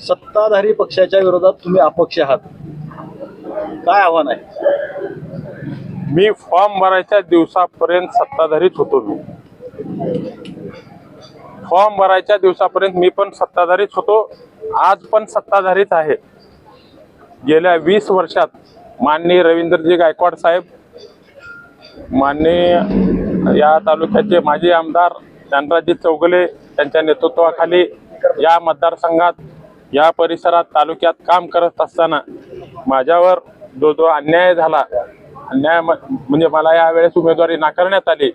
सत्ताधारी पक्षाच्या विरोधात तुम्ही अपक्ष आहात. काय आव्हान आहे? मी फॉर्म भरायच्या दिवसापर्यंत सत्ताधारीच होतो मी. फॉर्म भरायच्या दिवसापर्यंत मी पण सत्ताधारीच होतो. आज पण सत्ताधारीच आहे. गेल्या वीस वर्षात माननीय रवींद्रजी गायकवाड साहेब माननीय या तालुक्याचे माजी आमदार ज्ञानराजी चौगले त्यांच्या नेतृत्वाखाली या मतदारसंघात या परिसरात तालुक्यात काम करत असताना माझ्यावर जो जो अन्याय झाला अन्याय म- म्हणजे मला यावेळेस उमेदवारी नाकारण्यात आली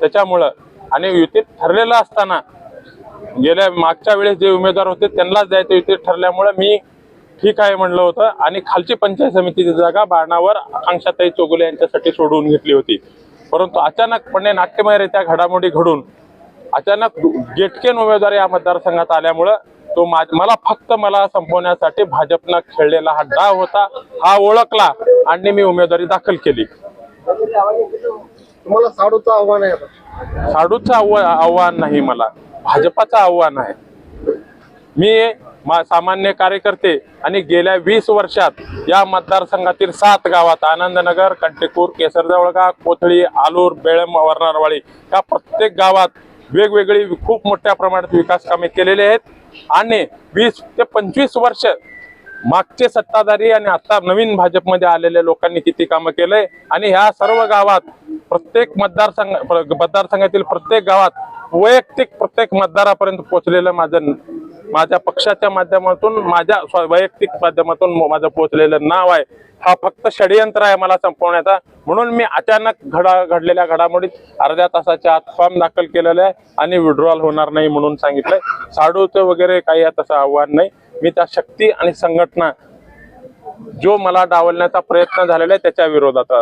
त्याच्यामुळं आणि युतीत ठरलेलं असताना गेल्या मागच्या वेळेस जे उमेदवार होते त्यांनाच द्यायचं युतीत ठरल्यामुळं मी ठीक आहे म्हणलं होतं आणि खालची पंचायत समितीची जागा बाणावर आकांक्षाताई चोगुले यांच्यासाठी सोडवून घेतली होती. परंतु अचानकपणे नाट्यमयरित्या घडामोडी घडून अचानक गेटकेन उमेदवार या मतदारसंघात आल्यामुळं तो मला फक्त मला संपवण्यासाठी भाजपनं खेळलेला हा डाव होता हा ओळखला आणि मी उमेदवारी दाखल केली तुम्हाला साडूचं आव्हान आहे. साडूचं आव्हा- आव्हान नाही मला भाजपाचं आव्हान आहे मी मा- सामान्य कार्यकर्ते आणि गेल्या वीस वर्षात या मतदारसंघातील सात गावात आनंदनगर कंटेकूर केसरजवळगा कोथळी आलूर बेळम वर्णारवाडी या प्रत्येक गावात वेगवेगळी खूप मोठ्या प्रमाणात विकास कामे केलेली आहेत. आणि वीस ते पंचवीस वर्ष मागचे सत्ताधारी आणि आता नवीन भाजपमध्ये आलेल्या लोकांनी किती कामं केलंय. आणि ह्या सर्व गावात प्रत्येक मतदारसंघ प्र- मतदारसंघातील प्रत्येक गावात वैयक्तिक प्रत्येक मतदारापर्यंत पोहोचलेलं माझं माझ्या पक्षाच्या माध्यमातून माझ्या वैयक्तिक माध्यमातून माझं पोहोचलेलं नाव आहे हा फक्त षडयंत्र आहे मला संपवण्याचा. म्हणून मी अचानक घडा घडलेल्या घडामोडीत अर्ध्या तासाच्या आत फॉर्म दाखल केलेला आहे आणि विड्रॉल होणार नाही म्हणून सांगितलंय. साडूचं वगैरे काही तसं आव्हान नाही. मी त्या शक्ती आणि संघटना जो मला डावलण्याचा प्रयत्न झालेला आहे त्याच्या विरोधात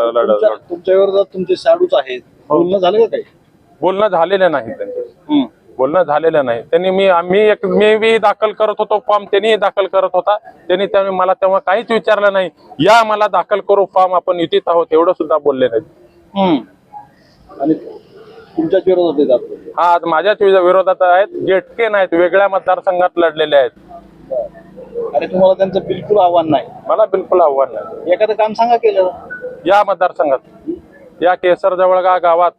तुमच्या विरोधात तुमचे साडूच आहेत. बोलणं झालं काही? बोलणं झालेलं नाही. त्यांचं बोलणं झालेलं नाही. त्यांनी मी आम्ही एक मी बी दाखल करत होतो फॉर्म त्यांनी दाखल करत होता. त्यांनी त्यावेळी मला तेव्हा काहीच विचारलं नाही. या मला दाखल करू फॉर्म आपण युतीत आहोत एवढं सुद्धा बोलले नाही आणि तुमच्याच विरोधात आहेत. हा आज माझ्याच विरोधात आहेत. गेटके नाहीत वेगळ्या मतदारसंघात लढलेले आहेत. आणि तुम्हाला त्यांचं बिलकुल आव्हान नाही. मला बिलकुल आव्हान नाही. एखादं काम सांगा केलं. या मतदारसंघात. या केसर जवळगा गावात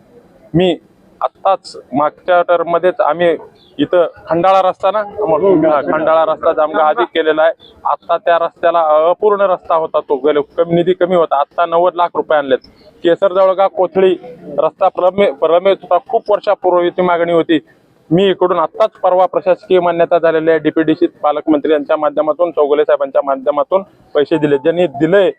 मी आत्ताच मागच्या टर्म मध्येच आम्ही इथं खंडाळा रस्ता ना हा, खंडाळा. रस्ता जामगा आधी केलेला आहे. आता त्या रस्त्याला अपूर्ण रस्ता होता तो गेले कमी निधी कमी होता. आता नव्वद लाख रुपये आणलेत. केसर जवळगा कोथळी रस्ता प्रमे प्रमेय होता. खूप वर्षापूर्वीची मागणी होती. मी इकडून आत्ताच परवा प्रशासकीय मान्यता झालेली आहे डीपीडीसी पालकमंत्री यांच्या माध्यमातून चौगुले साहेबांच्या माध्यमातून पैसे दिले. ज्यांनी दिले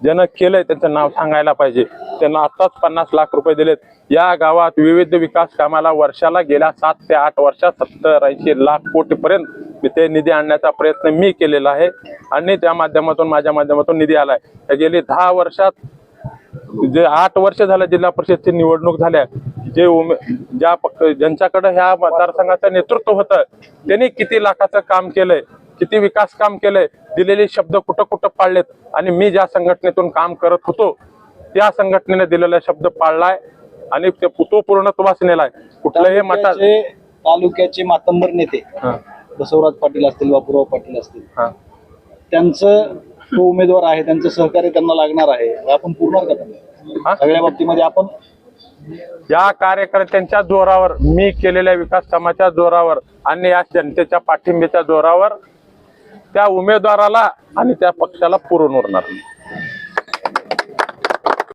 ज्यानं केलंय त्यांचं नाव सांगायला पाहिजे. त्यांना आत्ताच पन्नास लाख रुपये दिलेत. या गावात विविध विकास कामाला वर्षाला गेल्या सात ते आठ वर्षात सत्तर ऐंशी लाख कोटीपर्यंत ते निधी आणण्याचा प्रयत्न मी केलेला आहे. आणि त्या माध्यमातून माझ्या माध्यमातून निधी आलाय. त्या गेली दहा वर्षात जे आठ वर्ष झालं जिल्हा परिषदची निवडणूक झाल्या जे उमे ज्या पक्ष ज्यांच्याकडे ह्या मतदारसंघाचं नेतृत्व होतं त्यांनी किती लाखाचं काम केलंय? किती विकास काम केलंय दिलेले शब्द कुठं कुठं पाळलेत आणि मी ज्या संघटनेतून काम करत होतो त्या संघटनेने दिलेला शब्द पाळलाय आणि ते पूर्णत्वास नेलाय कुठल्याही मठात तालुक्याचे तालुक्याचे मातंबर नेते बसवराज पाटील असतील बापूराव पाटील असतील हा. त्यांचं तो उमेदवार आहे त्यांचं सहकार्य त्यांना लागणार आहे आपण पूर्ण? सगळ्या बाबतीमध्ये आपण या कार्यकर्त्यांच्या जोरावर मी केलेल्या विकास कामाच्या जोरावर आणि या जनतेच्या पाठिंब्याच्या जोरावर त्या उमेदवाराला आणि त्या पक्षाला पुरून उरणार.